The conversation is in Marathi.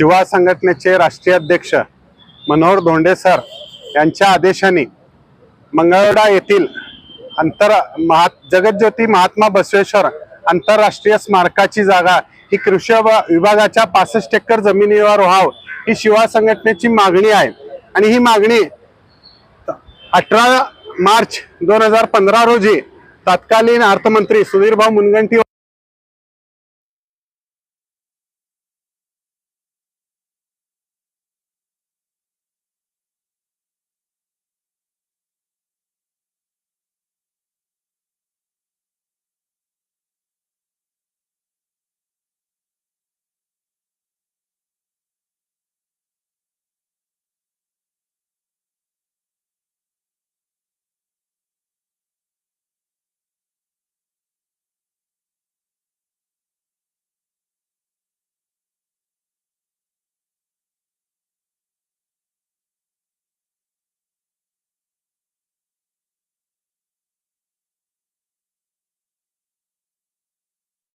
शिवा संघटनेचे राष्ट्रीय अध्यक्ष मनोहर धोंडे सर यांच्या आदेशाने मंगळवेढा येथील अंतर महा जगज्योती महात्मा बसवेश्वर आंतरराष्ट्रीय स्मारकाची जागा ही कृषी विभागाच्या पासष्ट एकर जमिनीवर व्हाव ही शिवा संघटनेची मागणी आहे. आणि ही मागणी अठरा मार्च दोन हजार पंधरा रोजी तत्कालीन अर्थमंत्री सुधीरभाऊ मुनगंटी